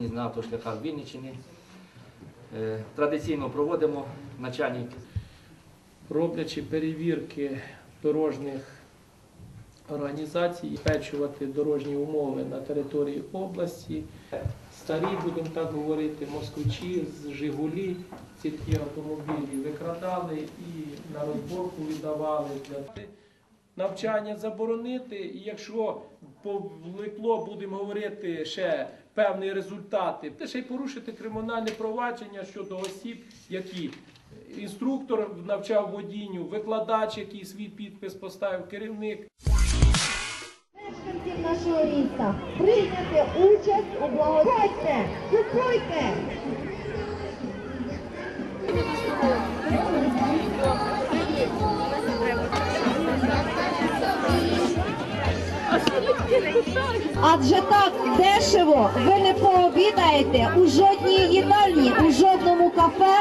на автошляхах Вінниччини. Е, Традиційно проводимо начальник роблячи перевірки дорожніх організацій, забезпечувати дорожні умови на території області. Старі, будемо так говорити, москвичі з Жигулі ці такі автомобілі викрадали і на розборку віддавали навчання заборонити. І якщо повлекло, будемо говорити ще певні результати, те ще й порушити кримінальне провадження щодо осіб, які інструктор навчав водінню, викладач, який свій підпис поставив, керівник. мешканців нашого міста прийняти участь у благодійстві. Купуйте! Адже так дешево ви не пообідаєте у жодній їдальні, у жодному кафе.